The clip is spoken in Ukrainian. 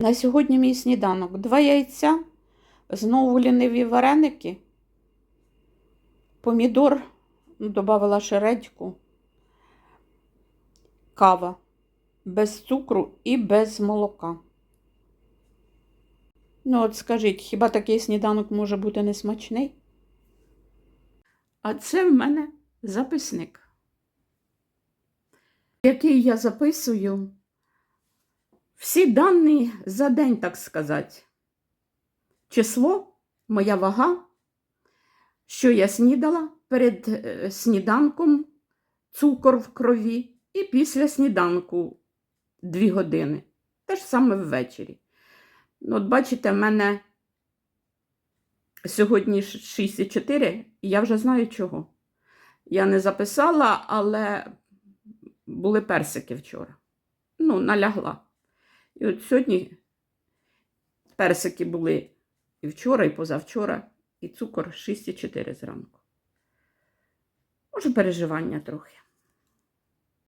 На сьогодні мій сніданок. Два яйця, знову ліниві вареники, помідор, ну, додавала ще редьку, кава без цукру і без молока. Ну, от скажіть, хіба такий сніданок може бути несмачний? А це в мене записник, який я записую всі дані за день, так сказати. Число, моя вага, що я снідала перед е, сніданком, цукор в крові, і після сніданку 2 години. Те ж саме ввечері. Ну, от бачите, в мене сьогодні 6,4, і я вже знаю чого. Я не записала, але були персики вчора. Ну, налягла. І от сьогодні персики були і вчора, і позавчора, і цукор 6,4 зранку. Може, переживання трохи.